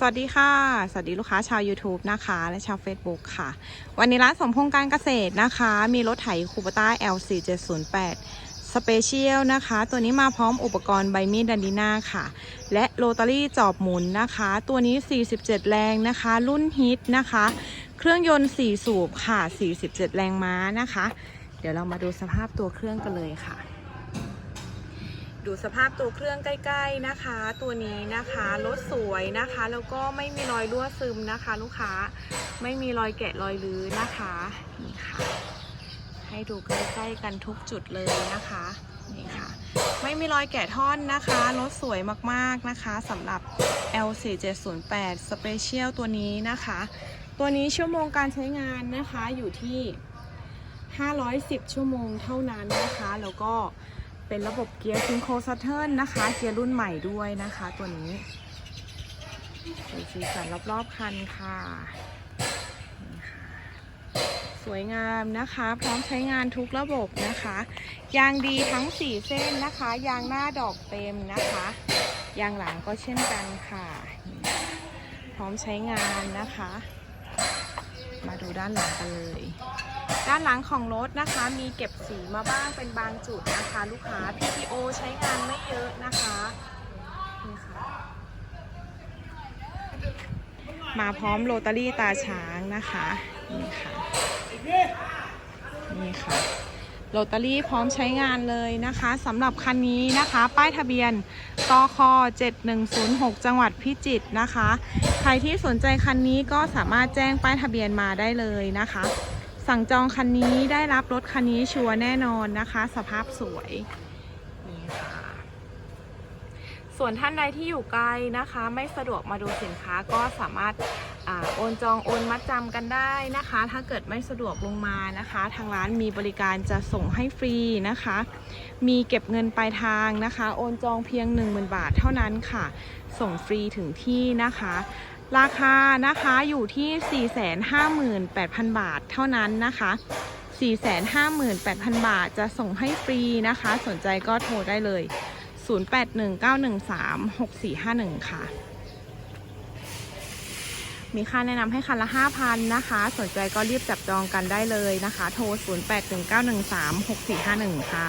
สวัสดีค่ะ สวัสดีลูกค้าชาว YouTube นะคะ และชาว Facebook ค่ะ วันนี้ร้านสมพงษ์การเกษตรนะคะ มีรถไถคูปต้า L4708 สเปเชียลนะคะ ตัวนี้มาพร้อมอุปกรณ์ใบมีดดันดีนาค่ะ และโรตารี่จอบหมุนนะคะ ตัวนี้ 47 แรงนะคะ รุ่นฮิตนะคะ เครื่องยนต์ 4 สูบค่ะ 47 แรงม้านะคะ เดี๋ยวเรามาดูสภาพตัวเครื่องกันเลยค่ะ ดูสภาพตัวเครื่องใกล้ ๆนะคะ ตัวนี้นะคะรถสวยนะคะ แล้วก็ไม่มีรอยรั่วซึมนะคะ ลูกค้าไม่มีรอยแกะรอยลื้อนะคะนี่ค่ะให้ดูใกล้ๆกันทุกจุดเลยนะคะนี่ค่ะไม่มีรอยแกะท่อนนะคะรถสวยมากๆนะคะสำหรับ L4708 Special ตัวนี้นะคะ ตัวนี้ชั่วโมงการใช้งานนะคะอยู่ที่ 510 ชั่วโมงเท่านั้นนะคะ แล้วก็ เป็นระบบเกียร์ซิงโครซัตเทิลนะคะ เกียร์รุ่นใหม่ด้วยนะคะ ตัวนี้ดูสีสันรอบๆคันค่ะนี่ค่ะ สวยงามนะคะ พร้อมใช้งานทุกระบบนะคะ ยางดีทั้ง 4 เส้นนะคะ ยางหน้าดอกเต็มนะคะ ยางหลังก็เช่นกันค่ะ พร้อมใช้งานนะคะ มาดูด้านหลังกันเลย ด้านหลังของรถนะคะ มีเก็บสีมาบ้างเป็นบางจุดนะคะ ลูกค้า PTO ใช้งานไม่เยอะนะคะนี่ค่ะมาพร้อมโรตารี่ตาช้างนะคะนี่ค่ะนี่ค่ะ โรตารี่พร้อมใช้งานเลยนะคะสำหรับคันนี้นะคะ ป้ายทะเบียนตค7106 จังหวัดพิจิตรนะคะ ใครที่สนใจคันนี้ก็สามารถแจ้งป้ายทะเบียนมาได้เลยนะคะ สั่งจองคันนี้ได้รับรถคันนี้ชัวร์แน่นอนนะคะ สภาพสวยนี่ค่ะส่วนท่านใดที่อยู่ไกลนะคะ ไม่สะดวกมาดูสินค้าก็สามารถ โอนจองโอนมัดจำกันได้นะคะ ถ้าเกิดไม่สะดวกลงมานะคะ ทางร้านมีบริการจะส่งให้ฟรีนะคะ มีเก็บเงินปลายทางนะคะ โอนจองเพียง 10,000 บาทเท่านั้นค่ะ ส่งฟรีถึงที่นะคะ ราคานะคะอยู่ที่ 458,000 บาทเท่านั้นนะคะ458,000 บาทจะส่งให้ฟรีนะคะ สนใจก็โทรได้เลย 0819136451 ค่ะ มีค่าแนะนำให้คันละ 5,000 นะคะ สนใจก็รีบจับจองกันได้เลยนะคะ โทร 0819136451 ค่ะ